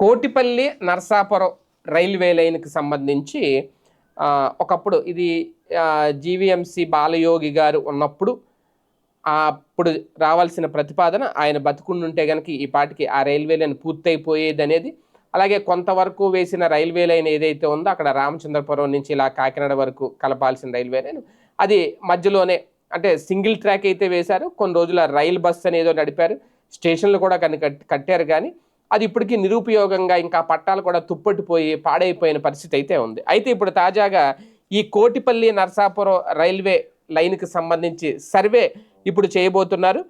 Kotipalli Narsapuram railway లైన్కి సంబంధించి ఒకప్పుడు ఇది జీవీఎంసీ బాలయోగి గారు ఉన్నప్పుడు అప్పుడు రావాల్సిన ప్రతిపాదన ఆయన బతుకుండుంటే కనుక ఈ పాటికి ఆ రైల్వే లైన్ పూర్తయిపోయేది అనేది అలాగే కొంతవరకు వేసిన రైల్వే లైన్ ఏదైతే ఉందో అక్కడ రామచంద్రపురం నుంచి ఇలా కాకినాడ వరకు కలపాల్సిన రైల్వే లైన్. అది మధ్యలోనే అంటే సింగిల్ ట్రాక్ అయితే వేశారు. కొన్ని రోజుల రైలు బస్ అనేదో నడిపారు. స్టేషన్లు కూడా కనుక కట్టారు కానీ అది ఇప్పటికీ నిరుపయోగంగా ఇంకా పట్టాలు కూడా తుప్పట్టిపోయి పాడైపోయిన పరిస్థితి అయితే ఉంది. అయితే ఇప్పుడు తాజాగా ఈ కోటిపల్లి నరసాపురం రైల్వే లైన్కి సంబంధించి సర్వే ఇప్పుడు చేయబోతున్నారు.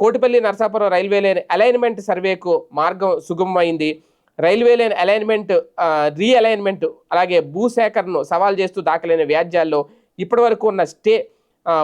Kotipalli Narasapuram railway line alignment సర్వేకు మార్గం సుగమమైంది. Railway line alignment realignment అలాగే భూసేకరణను సవాల్ చేస్తూ దాఖలైన వ్యాజ్యాల్లో ఇప్పటివరకు ఉన్న స్టే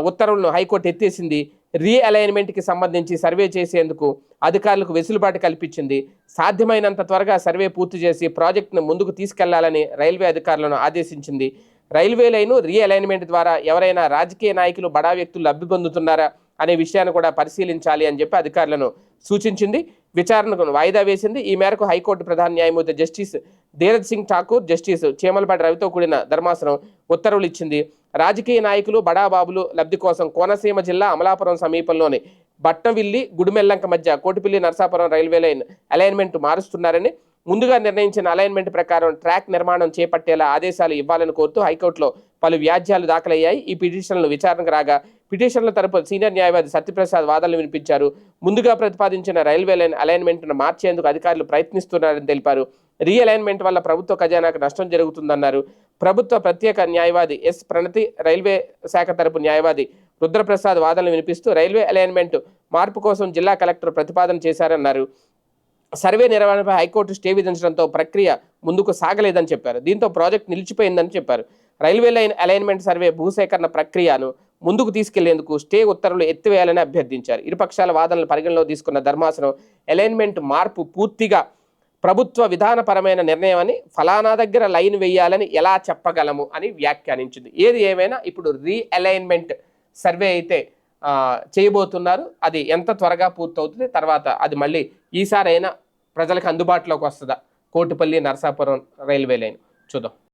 ఉత్తర్వులను హైకోర్టు ఎత్తేసింది. రీఅలైన్మెంట్కి సంబంధించి సర్వే చేసేందుకు అధికారులకు వెసులుబాటు కల్పించింది. సాధ్యమైనంత త్వరగా సర్వే పూర్తి చేసి ప్రాజెక్టును ముందుకు తీసుకెళ్ళాలని రైల్వే అధికారులను ఆదేశించింది. రైల్వే లైను రీఅలైన్మెంట్ ద్వారా ఎవరైనా రాజకీయ నాయకులు బడా వ్యక్తులు లబ్ధి పొందుతున్నారా అనే విషయాన్ని కూడా పరిశీలించాలి అని చెప్పి అధికారులను సూచించింది. విచారణకు వాయిదా వేసింది. ఈ మేరకు హైకోర్టు ప్రధాన న్యాయమూర్తి జస్టిస్ ధీరజ్ సింగ్ ఠాకూర్ జస్టిస్ చేమలపాటి రవితో కూడిన ధర్మాసనం ఉత్తర్వులు ఇచ్చింది. రాజకీయ నాయకులు బడాబాబులు లబ్ధి కోసం కోనసీమ జిల్లా అమలాపురం సమీపంలోని బట్టవిల్లి గుడిమెల్లంక మధ్య Kotipalli Narasapuram railway line alignment మారుస్తున్నారని ముందుగా నిర్ణయించిన అలైన్మెంట్ ప్రకారం ట్రాక్ నిర్మాణం చేపట్టేలా ఆదేశాలు ఇవ్వాలని కోరుతూ హైకోర్టులో పలు వ్యాజ్యాలు దాఖలయ్యాయి. ఈ పిటిషన్లు విచారణకు రాగా పిటిషన్ల తరపు సీనియర్ న్యాయవాది సత్యప్రసాద్ వాదనలు వినిపించారు. ముందుగా ప్రతిపాదించిన రైల్వే లైన్ అలైన్మెంట్ను మార్చేందుకు అధికారులు ప్రయత్నిస్తున్నారని తెలిపారు. రీ అలైన్మెంట్ వల్ల ప్రభుత్వ ఖజానాకు నష్టం జరుగుతుందన్నారు. ప్రభుత్వ ప్రత్యేక న్యాయవాది ఎస్ ప్రణతి రైల్వే శాఖ తరపు న్యాయవాది రుద్రప్రసాద్ వాదనలు వినిపిస్తూ రైల్వే అలైన్మెంట్ మార్పు కోసం జిల్లా కలెక్టర్ ప్రతిపాదన చేశారన్నారు. సర్వే నిర్వహణపై హైకోర్టు స్టే విధించడంతో ప్రక్రియ ముందుకు సాగలేదని చెప్పారు. దీంతో ప్రాజెక్ట్ నిలిచిపోయిందని చెప్పారు. రైల్వే లైన్ అలైన్మెంట్ సర్వే భూసేకరణ ప్రక్రియను ముందుకు తీసుకెళ్ళేందుకు స్టే ఉత్తర్వులు ఎత్తివేయాలని అభ్యర్థించారు. ఇరుపక్షాల వాదనలు పరిగణలో తీసుకున్న ధర్మాసనం అలైన్మెంట్ మార్పు పూర్తిగా ప్రభుత్వ విధానపరమైన నిర్ణయం అని ఫలానా దగ్గర లైన్ వేయాలని ఎలా చెప్పగలము అని వ్యాఖ్యానించింది. ఏది ఏమైనా ఇప్పుడు రీఅలైన్మెంట్ సర్వే అయితే చేయబోతున్నారు. అది ఎంత త్వరగా పూర్తవుతుంది తర్వాత అది మళ్ళీ ఈసారైనా ప్రజలకు అందుబాటులోకి వస్తుందా? కోటిపల్లి నరసాపురం రైల్వే లైన్ చూద్దాం.